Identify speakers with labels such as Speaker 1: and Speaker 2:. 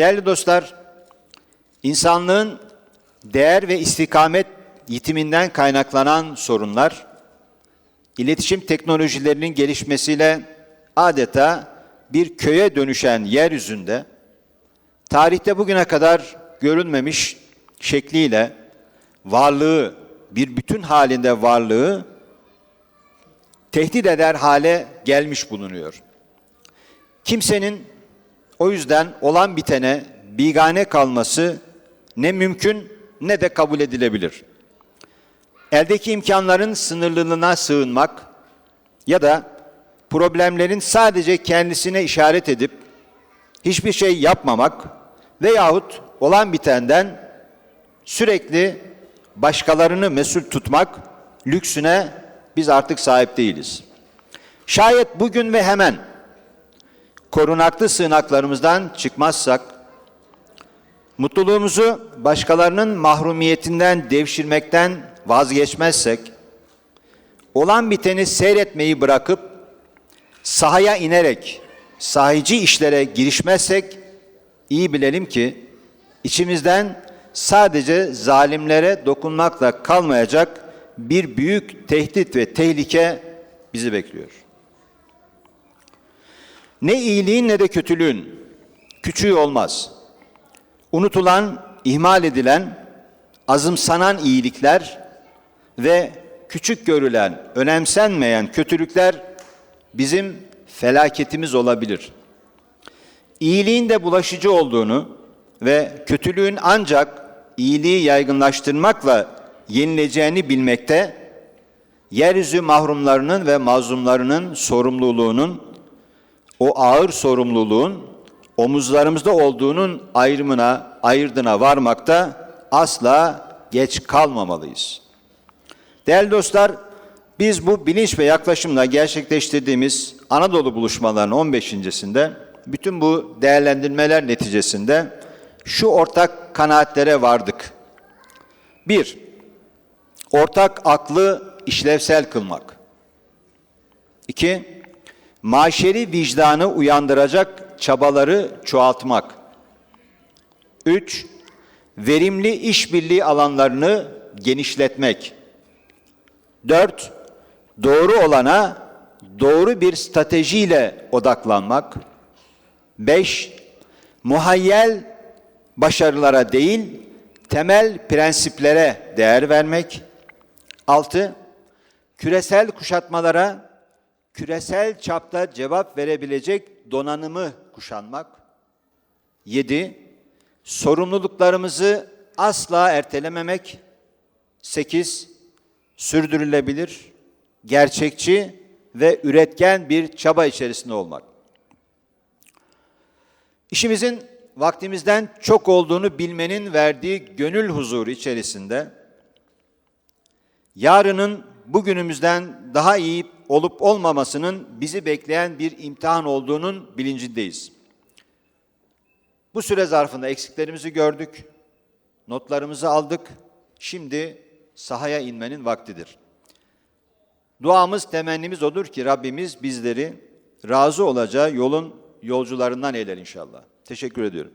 Speaker 1: Değerli dostlar, insanlığın değer ve istikamet yitiminden kaynaklanan sorunlar, iletişim teknolojilerinin gelişmesiyle adeta bir köye dönüşen yeryüzünde, tarihte bugüne kadar görülmemiş şekliyle varlığı, bir bütün halinde varlığı tehdit eder hale gelmiş bulunuyor. Kimsenin o yüzden olan bitene bigane kalması ne mümkün ne de kabul edilebilir. Eldeki imkanların sınırlılığına sığınmak ya da problemlerin sadece kendisine işaret edip hiçbir şey yapmamak veyahut olan bitenden sürekli başkalarını mesul tutmak lüksüne biz artık sahip değiliz. Şayet bugün ve hemen korunaklı sığınaklarımızdan çıkmazsak, mutluluğumuzu başkalarının mahrumiyetinden devşirmekten vazgeçmezsek, olan biteni seyretmeyi bırakıp sahaya inerek sahici işlere girişmezsek iyi bilelim ki içimizden sadece zalimlere dokunmakla kalmayacak bir büyük tehdit ve tehlike bizi bekliyor. Ne iyiliğin ne de kötülüğün küçüğü olmaz. Unutulan, ihmal edilen, azımsanan iyilikler ve küçük görülen, önemsenmeyen kötülükler bizim felaketimiz olabilir. İyiliğin de bulaşıcı olduğunu ve kötülüğün ancak iyiliği yaygınlaştırmakla yenileceğini bilmekte, yeryüzü mahrumlarının ve mazlumlarının sorumluluğunun, o ağır sorumluluğun omuzlarımızda olduğunun ayrımına, ayırdına varmakta asla geç kalmamalıyız. Değerli dostlar, biz bu bilinç ve yaklaşımla gerçekleştirdiğimiz Anadolu buluşmalarının 15.sinde bütün bu değerlendirmeler neticesinde şu ortak kanaatlere vardık. Bir, ortak aklı işlevsel kılmak. İki, maşeri vicdanı uyandıracak çabaları çoğaltmak. Üç, verimli işbirliği alanlarını genişletmek. Dört, doğru olana doğru bir stratejiyle odaklanmak. Beş, muhayyel başarılara değil, temel prensiplere değer vermek. Altı, küresel kuşatmalara küresel çapta cevap verebilecek donanımı kuşanmak. Yedi, sorumluluklarımızı asla ertelememek. Sekiz, sürdürülebilir, gerçekçi ve üretken bir çaba içerisinde olmak. İşimizin vaktimizden çok olduğunu bilmenin verdiği gönül huzuru içerisinde yarının bugünümüzden daha iyi olup olmamasının bizi bekleyen bir imtihan olduğunun bilincindeyiz. Bu süre zarfında eksiklerimizi gördük, notlarımızı aldık. Şimdi sahaya inmenin vaktidir. Duamız, temennimiz odur ki Rabbimiz bizleri razı olacağı yolun yolcularından eyler inşallah. Teşekkür ediyorum.